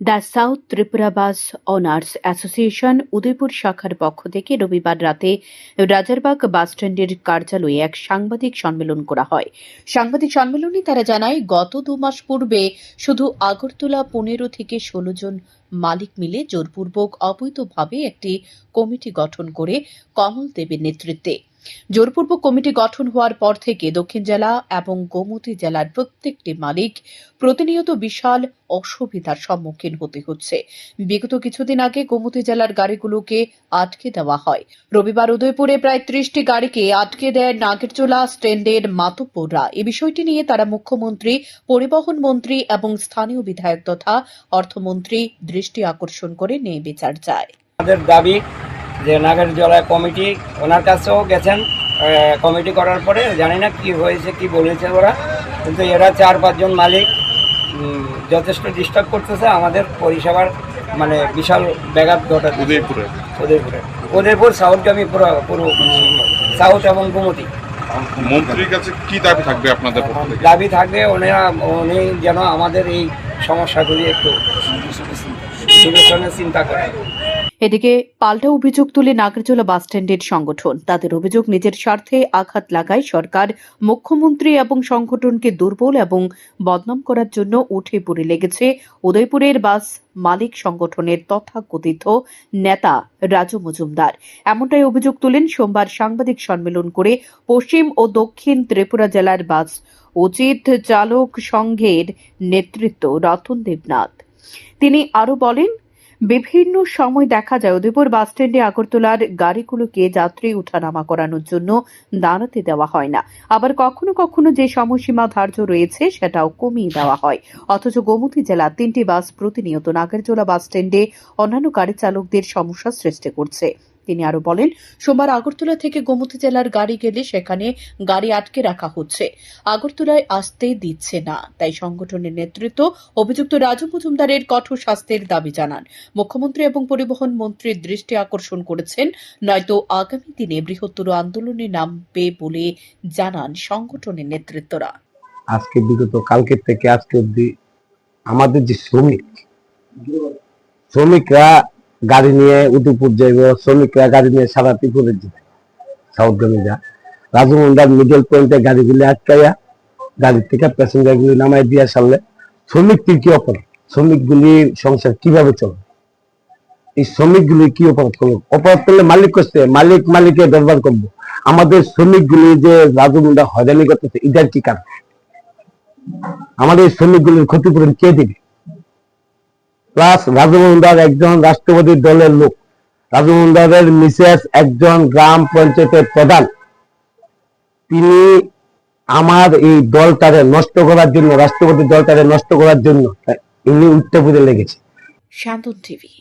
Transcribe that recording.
The south Tripura bus owners association Udaypur শাখার পক্ষ থেকে রবিবার রাতে রাজারবাগ বাসস্ট্যান্ডের কার্যালয়ে এক সাংবাদিক সম্মেলন করা হয়। সাংবাদিক সম্মেলনে তারা জানায়, গত দু মাস পূর্বে শুধু আগরতলা পনেরো থেকে ষোলো জন মালিক মিলে জোরপূর্বক অবৈধভাবে একটি কমিটি গঠন করে কমল দেবের নেতৃত্বে জোরপূর্বক কমিটি গঠন হওয়ার পর থেকে দক্ষিণ জেলা এবং গোমতী জেলার প্রত্যেকটি মালিক প্রতিনিয়ত বিশাল অসুবিধার সম্মুখীন হতে হচ্ছে। বিগত কিছুদিন আগে গোমতী জেলার গাড়িগুলোকে আটকে দেওয়া হয়। রবিবার উদয়পুরে প্রায় ত্রিশটি গাড়িকে আটকে দেয় নাগেরচোলা স্ট্যান্ডের মাতব্বররা এ বিষয়টি নিয়ে তারা মুখ্যমন্ত্রী, পরিবহন মন্ত্রী এবং স্থানীয় বিধায়ক তথা অর্থমন্ত্রী দৃষ্টি আকর্ষণ করে নিয়ে বিচার চায়। যে নাগের জলা কমিটি ওনার কাছেও গেছেন কমিটি করার পরে জানি না কি হয়েছে কি বলেছে ওরা কিন্তু এরা চার পাঁচজন মালিক যথেষ্ট ডিস্টার্ব করতেছে আমাদের পরিষেবার মানে বিশাল ব্যাঘাত ঘটাচ্ছে উদয়পুরে উদয়পুরে উদয়পুর সাউথগামী পুরো পুরো সাউথ এবং গুমতি মন্ত্রীর কাছে কি দাবি থাকবে আপনাদের দাবি থাকবে ওনারা উনি যেন আমাদের এই সমস্যাগুলি একটু বিবেচনা চিন্তা করেন এদিকে পাল্টা অভিযোগ তুলে নাগরজোলা বাসস্ট্যান্ডের সংগঠন। তাদের অভিযোগ, নিজের স্বার্থে আঘাত লাগায় সরকার, মুখ্যমন্ত্রী এবং সংগঠনকে দুর্বল এবং বদনাম করার জন্য উঠে পড়ে লেগেছে উদয়পুরের বাস মালিক সংগঠনের তথাকথিত নেতা রাজু মজুমদার। এমনটাই অভিযোগ তুলেন সোমবার সাংবাদিক সম্মেলন করে পশ্চিম ও দক্ষিণ ত্রিপুরা জেলার বাস উচিত চালক সংঘের নেতৃত্ব রতন দেবনাথ। তিনি আরও বলেন বিভিন্ন সময় দেখা যায়, উদয়পুর বাসস্ট্যান্ডে আগরতলার গাড়িগুলোকে যাত্রী উঠানামা করানোর জন্য দাঁড়াতে দেওয়া হয় না। আবার কখনো কখনো যে সময়সীমা ধার্য রয়েছে, সেটাও কমিয়ে দেওয়া হয়। অথচ গোমতী জেলা তিনটি বাস প্রতিনিয়ত নাগেরজোলা বাসস্ট্যান্ডে অন্যান্য গাড়ি চালকদের সমস্যা সৃষ্টি করছে। তিনি আরও বলেন, সোমবার আগরতলা থেকে গোমতী জেলার গাড়ি গেলে সেখানে গাড়ি আটকে রাখা হচ্ছে। আগরতলায় আসতে দিচ্ছে না। তাই সংগঠনের নেতৃত্ব অভিযুক্ত রাজু মজুমদারের কঠোর শাস্তির দাবি জানান। মুখ্যমন্ত্রী এবং পরিবহন মন্ত্রীর দৃষ্টি আকর্ষণ করেছেন, নয়তো আগামী দিনে বৃহত্তর আন্দোলনে নামবে বলে জানান সংগঠনের নেতৃত্বরা। আজকে বিগত কালকের থেকে আজকে অব্দি আমাদের যে শ্রমিক, শ্রমিকরা গাড়ি নিয়ে উদয়পুর যাইব, শ্রমিকরা গাড়ি নিয়ে সারা ত্রিপুরে যাবে সাউথগামী যা রাজমন্দার মিডল পয়েন্টে গাড়িগুলি আটকাইয়া, গাড়ি থেকে প্যাসেঞ্জার গুলি নামাই দিয়ে সারলে শ্রমিকটির কি অপরাধ? শ্রমিকগুলির সংসার কীভাবে চলে? এই শ্রমিকগুলি কি অপরাধ করল? অপরাধ করলে মালিক করছে মালিক মালিকের দরবার করব। আমাদের শ্রমিকগুলি যে রাজমুন্ডা হয়রানি করতেছে, এটার কি কারণ? আমাদের শ্রমিকগুলির ক্ষতিপূরণ কে দিবে? প্লাস রাজমোহন দাস একজন রাষ্ট্রপতি দলের লোক। রাজমোহন দাসের মিসেস একজন গ্রাম পঞ্চায়েতের প্রধান। তিনি আমার এই দলটারে নষ্ট করার জন্য রাষ্ট্রপতির দলটারে নষ্ট করার জন্য ইনি উত্তর লেগেছে। শান্তন টিভি।